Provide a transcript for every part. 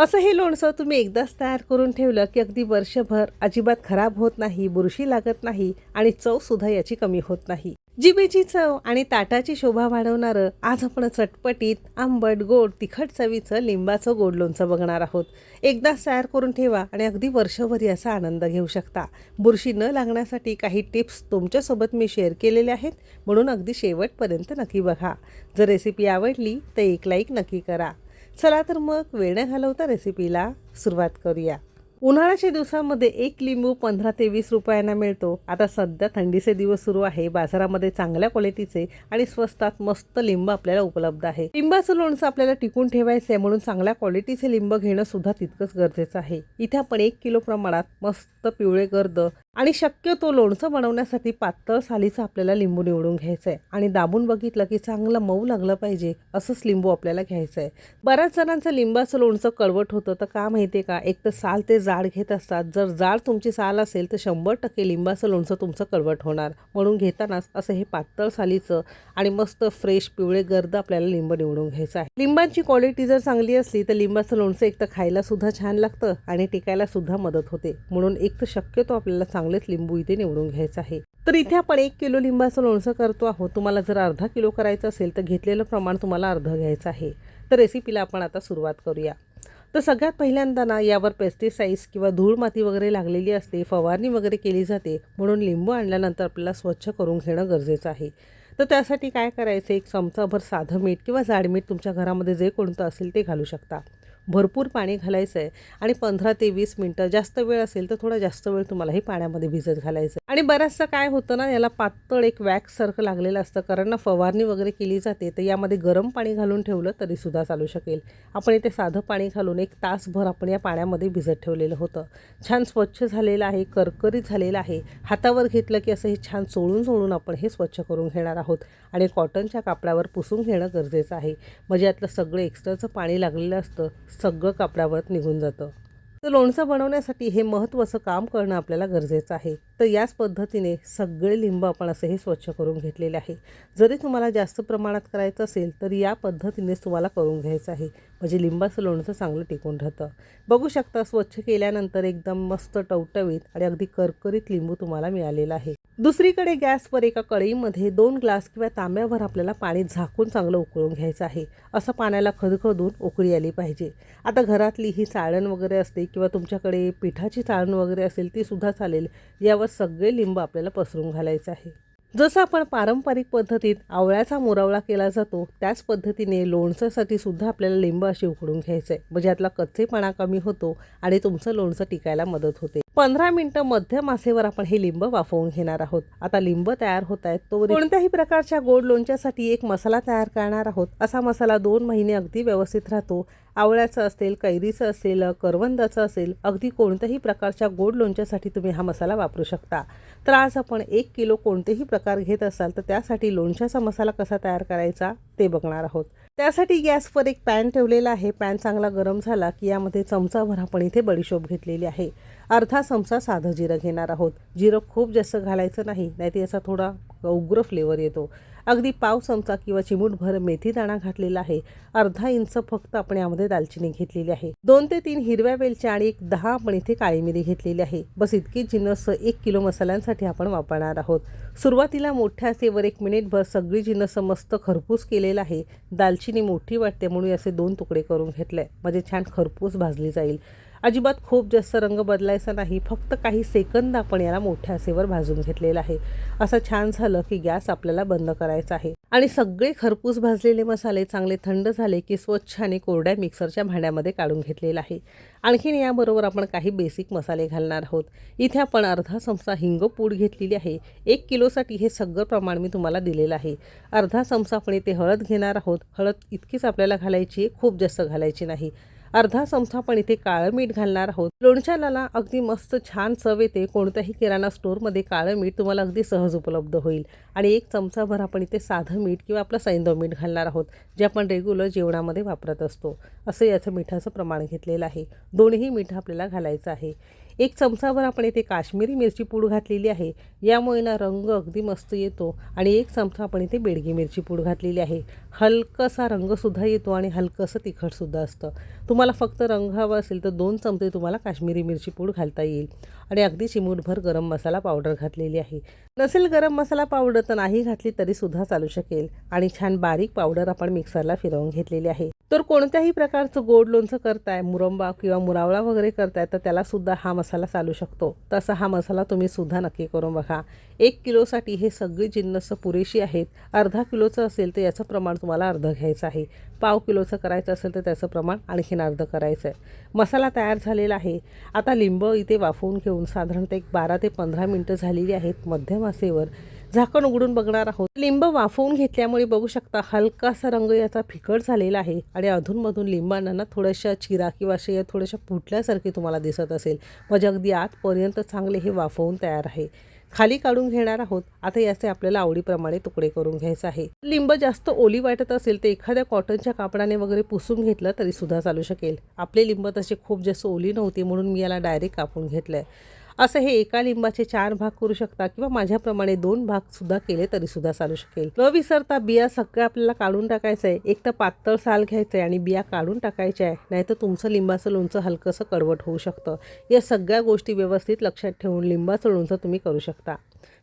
असं हे लोणचं तुम्ही एकदाच तयार करून ठेवलं की अगदी वर्षभर अजिबात खराब होत नाही बुरशी लागत नाही आणि चवसुद्धा याची कमी होत नाही. जिभेची चव आणि ताटाची शोभा वाढवणारं आज आपण चटपटीत आंबट गोड तिखट चवीचं लिंबाचं गोड लोणचं बघणार आहोत. एकदाच तयार करून ठेवा आणि अगदी वर्षभर याचा आनंद घेऊ शकता. बुरशी न लागण्यासाठी काही टिप्स तुमच्यासोबत मी शेअर केलेले आहेत म्हणून अगदी शेवटपर्यंत नक्की बघा. जर रेसिपी आवडली तर एक लाईक नक्की करा. चला तर मग वेळ न घालवता रेसिपीला सुरुवात करूया. उन्हाळ्याच्या दिवसामध्ये एक लिंबू पंधरा ते वीस रुपयांना मिळतो. आता सध्या थंडीचे दिवस सुरू आहे. बाजारामध्ये चांगल्या क्वालिटीचे आणि स्वस्तात मस्त लिंब आपल्याला उपलब्ध आहे. लिंबाचं लोणचं आपल्याला टिकून ठेवायचं आहे म्हणून चांगल्या क्वालिटीचे लिंब घेणं सुद्धा तितकंच गरजेचं आहे. इथे आपण एक किलो प्रमाणात मस्त पिवळे गर्द आणि शक्यतो लोणचं बनवण्यासाठी पातळ सालीचं आपल्याला लिंबू निवडून घ्यायचं आहे आणि दाबून बघितलं की चांगलं मऊ लागलं पाहिजे असंच लिंबू आपल्याला घ्यायचं आहे बऱ्याच जणांचं लिंबाचं लोणचं कळवट होतं तर का माहिती आहे का? एक तर साल ते जाड घेत असतात. जर जाड तुमची साल असेल तर शंभर टक्के लिंबाचं लोणचं तुमचं कळवट होणार. म्हणून घेतानाच असं हे पातळ सालीचं आणि मस्त फ्रेश पिवळे गर्द आपल्याला लिंब निवडून घ्यायचं आहे. लिंबांची क्वालिटी जर चांगली असली तर लिंबाचं लोणचं एक तर खायला सुद्धा छान लागतं आणि टिकायला सुद्धा मदत होते. म्हणून एक तर शक्यतो आपल्याला चांगलेच लिंबू इथे निवडून घ्यायचं आहे. तर इथे आपण एक किलो लिंबाचं लोणचं करतो आहोत. तुम्हाला जर अर्धा किलो करायचं असेल तर घेतलेलं प्रमाण तुम्हाला अर्धं घ्यायचं आहे. तर रेसिपीला आपण आता सुरुवात करूया. तर सगळ्यात पहिल्यांदा ना यावर पेस्टिसाईड्स किंवा धूळ माती वगैरे लागलेली असते फवारणी वगैरे केली जाते म्हणून लिंबू आणल्यानंतर आपल्याला स्वच्छ करून घेणं गरजेचं आहे. तर त्यासाठी काय करायचं? एक चमचाभर साधं मीठ किंवा जाड मीठ तुमच्या घरामध्ये जे कोणतं असेल ते घालू शकता. भरपूर पाणी घालायचं आहे आणि पंधरा ते वीस मिनटं जास्त वेळ असेल तर थोडा जास्त वेळ तुम्हाला हे पाण्यामध्ये भिजत घालायचं आहे. आणि बऱ्याचसं काय होतं ना याला पातळ एक वॅक्ससारखं लागलेलं असतं. कारण ना फवारणी वगैरे केली जाते तर यामध्ये गरम पाणी घालून ठेवलं तरीसुद्धा चालू शकेल. आपण इथे साधं पाणी घालून एक तासभर आपण या पाण्यामध्ये भिजत ठेवलेलं होतं. छान स्वच्छ झालेलं आहे करकरी झालेलं आहे. हातावर घेतलं की असं हे छान चोळून चोळून आपण हे स्वच्छ करून घेणार आहोत. आणि कॉटनच्या कापडावर पुसून घेणं गरजेचं आहे. म्हणजे यातलं सगळं एक्स्ट्राचं पाणी लागलेलं असतं. सगळं कापडावर निघून जातं. तर लोणचं बनवण्यासाठी हे महत्त्वाचं काम करणं आपल्याला गरजेचं आहे. तर याच पद्धतीने सगळे लिंब आपण असे हे स्वच्छ करून घेतलेले आहे. जरी तुम्हाला जास्त प्रमाणात करायचं असेल तर या पद्धतीनेच तुम्हाला करून घ्यायचं आहे. म्हणजे लिंबाचं लोणचं चांगलं टिकून राहतं. बघू शकता स्वच्छ केल्यानंतर एकदम मस्त टवटवीत आणि अगदी करकरीत लिंबू तुम्हाला मिळालेला आहे. दुसरीकडे गॅसवर एका कढईमध्ये दोन ग्लास किंवा तांब्यावर आपल्याला पाणी झाकून चांगलं उकळून घ्यायचं आहे. असं पाण्याला खदखदून उकळी आली पाहिजे. आता घरातली ही चाळण वगैरे असते किंवा तुमच्याकडे पिठाची चाळण वगैरे असेल ती सुद्धा चालेल. यावर सगळे लिंब आपल्याला पसरून घालायचं आहे. जसं आपण पारंपरिक पद्धतीत आवळ्याचा मोरावळा केला जातो त्याच पद्धतीने लोणच्यासाठी सुद्धा आपल्याला लिंब अशी उकडून घ्यायचं. आहे म्हणजे यातला कच्चेपणा कमी होतो आणि तुमचं लोणचं टिकायला मदत होते. पंधरा मिनिटं मध्यम आसेवर आपण हे लिंब वाफवून घेणार आहोत. आता लिंब तयार होत आहेत. तो कोणत्याही प्रकारच्या गोड लोणच्यासाठी एक मसाला तयार करणार आहोत. असा मसाला दोन महिने अगदी व्यवस्थित राहतो. आवळ्याचं असेल कैरीचं असेल करवंदाचं असेल अगदी कोणत्याही प्रकारच्या गोड लोणच्यासाठी तुम्ही हा मसाला वापरू शकता. तर आज आपण एक किलो कोणतेही प्रकार घेत असाल तर त्यासाठी लोणच्याचा मसाला कसा तयार करायचा ते बघणार आहोत. त्यासाठी गॅसवर एक पॅन ठेवलेला आहे. पॅन चांगला गरम झाला की यामध्ये चमचाभर आपण इथे बडीशोप घेतलेली आहे. अर्धा चमचा साधं जिरं घेणार आहोत. जिरं खूप जास्त घालायचं नाही नाही याचा थोडा उग्र फ्लेवर येतो. अगदी पाव चमचा किंवा चिमूटभर मेथी दाणा घातलेला आहे. अर्धा इंच फक्त आपण यामध्ये दालचिनी घेतलेली आहे. दोन ते तीन हिरव्या वेलच्या आणि एक दहा आपण इथे काळी मिरी घेतलेली आहे. बस इतकी जिन्नस एक किलो मसाल्यांसाठी आपण वापरणार आहोत. सुरुवातीला मोठ्या असेवर एक मिनिटभर सगळी जिन्नस मस्त खरपूस केलेला आहे. दालचिनी मोठी वाटते म्हणून असे दोन तुकडे करून घेतले. म्हणजे छान खरपूस भाजली जाईल. अजिबात खूप जास्त रंग बदलायचा नाही फक्त काही सेकंद आपण याला मोठ्या आसेवर भाजून घेतलेला आहे. असं छान झालं की गॅस आपल्याला बंद करायचा आहे. आणि सगळे खरपूस भाजलेले मसाले चांगले थंड झाले की स्वच्छ आणि कोरड्या मिक्सरच्या भांड्यामध्ये काढून घेतलेला आहे. आणखीन याबरोबर आपण काही बेसिक मसाले घालणार आहोत. इथे आपण अर्धा चमचा हिंग पूड घेतलेली आहे. एक किलोसाठी हे सगळं प्रमाण मी तुम्हाला दिलेलं आहे. अर्धा चमचा आपण इथे हळद घेणार आहोत. हळद इतकीच आपल्याला घालायची खूप जास्त घालायची नाही. अर्धा चमचा पण इथे काळं मीठ घालणार आहोत. लोणच्याला अगदी मस्त छान चव येते. कोणत्याही किराणा स्टोअरमध्ये काळं मीठ तुम्हाला अगदी सहज उपलब्ध होईल. आणि एक चमचाभर आपण इथे साधं मीठ किंवा आपलं सैंदव मीठ घालणार आहोत जे आपण रेग्युलर जेवणामध्ये वापरत असतो. असं याचं मिठाचं प्रमाण घेतलेलं आहे. दोन्ही मीठ आपल्याला घालायचं आहे. एक चमचाभर आपण इथे काश्मीरी मिरची पूड घातलेली आहे. यामुळे ना रंग अगदी मस्त येतो आणि एक चमचा आपण इथे बेडगी मिरची पूड घातलेली आहे. हलकासा रंगसुद्धा येतो आणि हलकंसं तिखटसुद्धा असतं. तुम्हाला फक्त रंग हवा असेल तर दोन चमचे तुम्हाला काश्मीरी मिरची पूड घालता येईल. आणि अगदी चिमूटभर गरम मसाला पावडर घातलेली आहे. नसेल गरम मसाला पावडर तर नाही घातली तरीसुद्धा चालू शकेल. आणि छान बारीक पावडर आपण मिक्सरला फिरवून घेतलेली आहे. तर कोणत्याही प्रकारचं गोड लोणचं करताय मुरंबा किंवा मुरावळा वगैरे करताय तर त्यालासुद्धा हा मसाला चालू शकतो. तसा हा मसाला तुम्ही सुद्धा नक्की करून बघा. एक किलोसाठी हे सगळी जिन्नस पुरेशी आहेत. अर्धा किलोचं असेल तर याचं प्रमाण तुम्हाला अर्ध घ्यायचं आहे. पाव किलोचं करायचं असेल तर त्याचं प्रमाण आणखीन अर्धं करायचं आहे मसाला तयार झालेला आहे. आता लिंब इथे वाफवून घेऊन साधारणतः एक बारा ते पंधरा मिनटं झालेली आहेत. मध्यम आसेवर झाकण उघडून बघणार आहोत. लिंब वाफवून घेतल्यामुळे बघू शकता हलकासा रंग याचा फिकट झालेला आहे आणि अधूनमधून लिंबांना ना थोड्याशा चिरा किंवा अशा या थोड्याशा फुटल्यासारखे तुम्हाला दिसत असेल. म्हणजे अगदी आतपर्यंत चांगले हे वाफवून तयार आहे. खाली काढून घेणार आहोत. आता याचे आपल्याला आवडीप्रमाणे तुकडे करून घ्यायचे आहे. लिंब जास्त ओली वाटत असेल तर एखाद्या कॉटनच्या कापडाने वगैरे पुसून घेतलं तरी सुद्धा चालू शकेल. आपले लिंब तसे खूप जास्त ओली नव्हती म्हणून मी याला डायरेक्ट कापून घेतलं आहे असं हे एका लिंबाचे चार भाग करू शकता किंवा माझ्याप्रमाणे दोन भाग सुद्धा केले तरी सुद्धा चालू शकेल. न विसरता बिया सगळ्या आपल्याला काढून टाकायचं आहे एक तर पातळ साल घ्यायचं आहे आणि बिया काढून टाकायच्या आहे नाहीतर तुमचं लिंबाचं लोणचं हलकंसं कडवट होऊ शकतं. या सगळ्या गोष्टी व्यवस्थित लक्षात ठेवून लिंबाचं लोणचं तुम्ही करू शकता.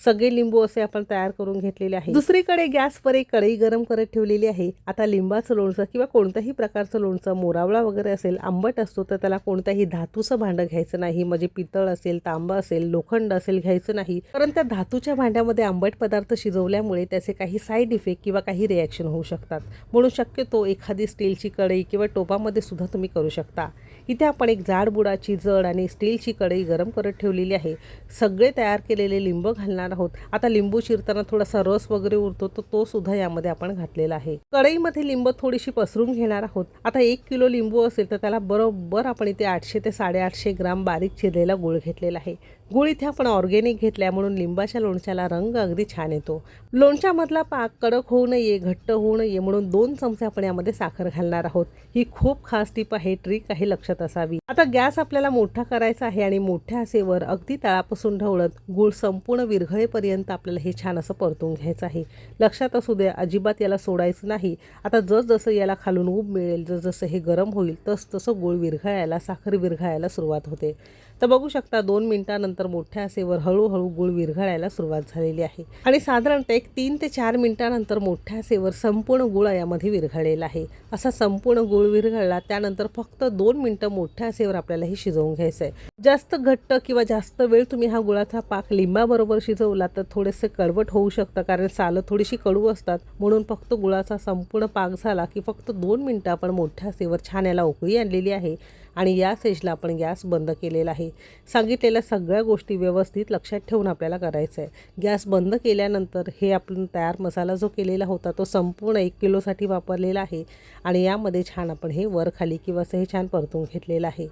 सगळे लिंबू असे आपण तयार करून घेतलेले आहे दुसरीकडे गॅसवर एक कढई गरम करत ठेवलेली आहे. आता लिंबाचं लोणचं किंवा कोणत्याही प्रकारचं लोणचं मोरावळा वगैरे असेल आंबट असतो तर त्याला कोणत्याही धातूचं भांडं घ्यायचं नाही. म्हणजे पितळ असेल तांबा असेल लोखंड असेल घ्यायचं नाही. कारण त्या धातूच्या भांड्यामध्ये आंबट पदार्थ शिजवल्यामुळे त्याचे काही साईड इफेक्ट किंवा काही रिॲक्शन होऊ शकतात. म्हणून शक्यतो एखादी स्टीलची कढई किंवा टोपामध्ये सुद्धा तुम्ही करू शकता. इथे आपण एक जाड बुडाची जड आणि स्टीलची कढई गरम करत ठेवलेली आहे. सगळे तयार केलेले लिंब घालणार आहोत. आता लिंबू चिरताना थोडासा रस वगैरे उरतो तर तो सुद्धा यामध्ये आपण घातलेला आहे. कढईमध्ये लिंब थोडीशी पसरून घेणार आहोत. आता एक किलो लिंबू असेल तर त्याला बरोबर आपण इथे आठशे ते साडेआठशे ग्राम बारीक चिरलेला गुळ घेतलेला आहे. गुळ इथे आपण ऑर्गेनिक घेतल्या म्हणून लिंबाच्या लोणच्याला रंग अगदी छान येतो. लोणच्यामधला पाक कडक होऊ नये घट्ट होऊ नये म्हणून दोन चमचे आपण यामध्ये साखर घालणार आहोत. ही खूप खास टीप आहे ट्रिक आहे लक्षात असावी. आता गॅस आपल्याला मोठा करायचा आहे आणि मोठ्या आसेवर अगदी तळापासून ढवळत गुळ संपूर्ण विरघळेपर्यंत आपल्याला हे छान असं परतून घ्यायचं आहे. लक्षात असू द्या अजिबात याला सोडायचं नाही. आता जसजसं याला खालून ऊब मिळेल जसजसं हे गरम होईल तसतसं गुळ विरघळायला साखर विरघळायला सुरुवात होते. तर बघू शकता दोन मिनिटानंतर मोठ्या आसेवर हळूहळू गुळ विरघळायला सुरुवात झालेली आहे. आणि साधारणतः एक तीन ते चार मिनिटानंतर मोठ्या आसेवर संपूर्ण गुळ यामध्ये विरघळलेला आहे. असा संपूर्ण गुळ विरघळला त्यानंतर फक्त दोन मिनिटं मोठ्या आसेवर आपल्याला हे शिजवून घ्यायचं आहे जास्त घट्ट किंवा जास्त वेळ तुम्ही हा गुळाचा पाक लिंबाबरोबर शिजवला तर थोडेसे कडवट होऊ शकतं कारण सालं थोडीशी कडू असतात. म्हणून फक्त गुळाचा संपूर्ण पाक झाला की फक्त दोन मिनटं आपण मोठ्या आसेवर छान याला उकळी आणलेली आहे. आणि या स्टेजला आपण गॅस बंद केलेला आहे. सांगितलेल्या सगळ्या गोष्टी व्यवस्थित लक्षात ठेवून आपल्याला करायचं आहे गॅस बंद केल्यानंतर हे आपण तयार मसाला जो केलेला होता तो संपूर्ण एक किलोसाठी वापरलेला आहे आणि यामध्ये छान आपण हे वर खाली किंवा असं हे छान परतून घेतलेलं आहे.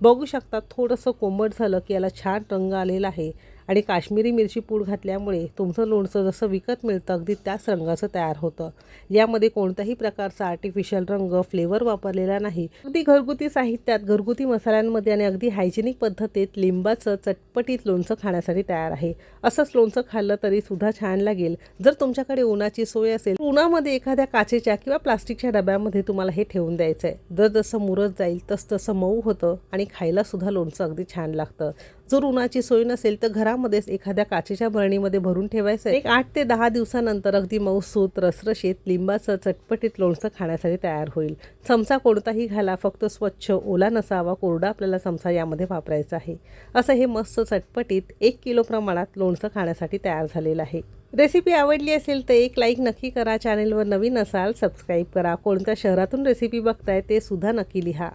बघू शकता थोडंसं कोंबट झालं की याला छान रंग आलेला आहे. आणि काश्मीरी मिरची पूड घातल्यामुळे तुमचं लोणचं जसं विकत मिळतं अगदी त्याच रंगाचं तयार होतं. यामध्ये कोणत्याही प्रकारचा आर्टिफिशियल रंग फ्लेवर वापरलेला नाही. अगदी घरगुती साहित्यात घरगुती मसाल्यांमध्ये आणि अगदी हायजेनिक पद्धतीत लिंबाचं चटपटीत लोणचं खाण्यासाठी तयार आहे. असंच लोणचं खाल्लं तरी सुद्धा छान लागेल. जर तुमच्याकडे उन्हाची सोय असेल उन्हामध्ये एखाद्या काचेच्या किंवा प्लास्टिकच्या डब्यामध्ये तुम्हाला हे ठेवून द्यायचं आहे जर जसं मुरत जाईल तस तसं मऊ होतं आणि खायला सुद्धा लोणचं अगदी छान लागतं. जर उन्हाची सोय नसेल तर घरा घरामध्येच एखाद्या काचेच्या भरणीमध्ये भरून ठेवायचं एक आठ ते दहा दिवसानंतर अगदी मऊसूत रसरशीत लिंबाचं चटपटीत लोणचं खाण्यासाठी तयार होईल. चमचा कोणताही घाला फक्त स्वच्छ ओला नसावा कोरडा आपल्याला चमचा यामध्ये वापरायचा आहे. असं हे मस्त चटपटीत एक किलो प्रमाणात लोणचं खाण्यासाठी तयार झालेलं आहे. रेसिपी आवडली असेल तर एक लाईक नक्की करा चॅनेलवर नवीन असाल सबस्क्राईब करा. कोणत्या शहरातून रेसिपी बघताय ते सुद्धा नक्की लिहा.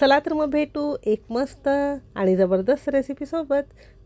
चला तर मग भेटू एक मस्त आणि जबरदस्त रेसिपीसोबत